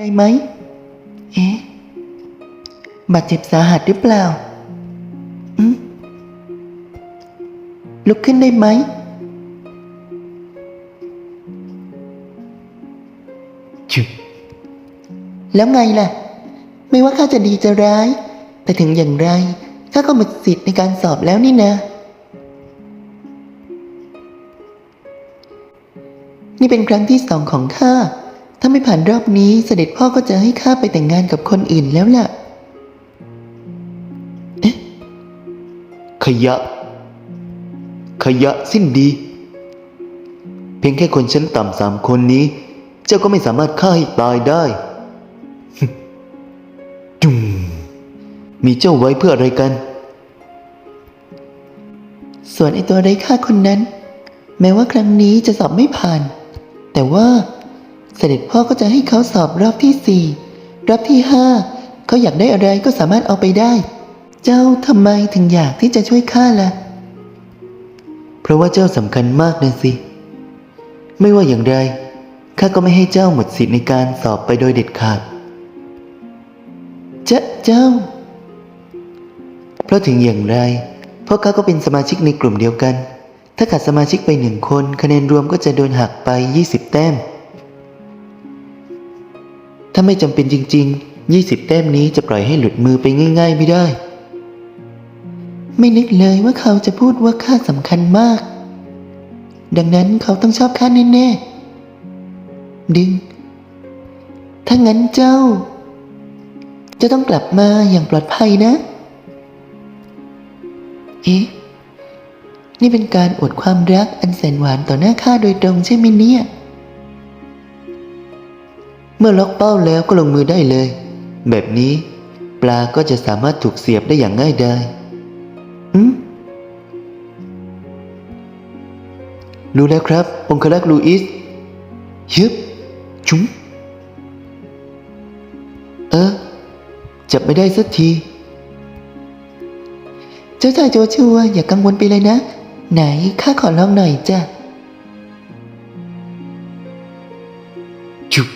ได้ไหม เอ๊ะ บาดเจ็บสาหัสหรือเปล่าอืมลุกขึ้นได้ไหมจึบแล้วไงล่ะ ไม่ว่าข้าจะดีจะร้าย แต่ถึงอย่างไรข้าก็หมดสิทธิ์ในการสอบแล้วนี่นะ นี่เป็นครั้งที่สองของข้า ถ้าไม่ผ่านรอบนี้เสด็จพ่อก็จะให้ข้าไปแต่งงานกับคนอื่นแล้วล่ะขยะ ขยะสิ้นดี เพียงแค่คนชั้นต่ำสามคนนี้ เจ้าก็ไม่สามารถฆ่าให้ตายได้จุ่มมีเจ้าไว้เพื่ออะไรกัน ส่วนไอตัวไร้ค่าคนนั้น แม้ว่าครั้งนี้จะสอบไม่ผ่าน แต่ว่า เสด็จพ่อก็จะให้เขาสอบรอบที่สี่รอบที่ห้าเขาอยากได้อะไรก็สามารถเอาไปได้ เจ้าทำไมถึงอยากที่จะช่วยข้าล่ะ เพราะว่าเจ้าสำคัญมากนะสิ ไม่ว่าอย่างไรข้าก็ไม่ให้เจ้าหมดสิทธิ์ในการสอบไปโดยเด็ดขาดจ้าเจ้า เพราะถึงอย่างไรพวกเขาก็เป็นสมาชิกในกลุ่มเดียวกัน ถ้าขาดสมาชิกไปหนึ่งคน คะแนนรวมก็จะโดนหักไป 20 แต้ม ถ้าไม่จำเป็นจริง ๆ 20 แต้มนี้จะปล่อยให้หลุดมือไปง่าย ๆ ไม่ได้ ไม่นึกเลยว่าเขาจะพูดว่าข้าสำคัญมาก ดังนั้นเขาต้องชอบข้าแน่ๆ ดึง ถ้างั้นเจ้า จะต้องกลับมาอย่างปลอดภัยนะ เอ๊ะ นี่เป็นการอวดความรักอันแสนหวานต่อหน้าข้าโดยตรงใช่ไหมเนี่ย เมื่อล็อกเป้าแล้วก็ลงมือได้เลย แบบนี้ปลาก็จะสามารถถูกเสียบได้อย่างง่ายได้ยอืมรู้แล้วครับ องคลักษ์ลูอิสฮึบจุ้งเออ จับไม่ได้สักที เจ้าชายโจชัวอย่ากกังวลไปเลยนะ ไหนข้าขอลองหน่อยจ้ะจุ๊บ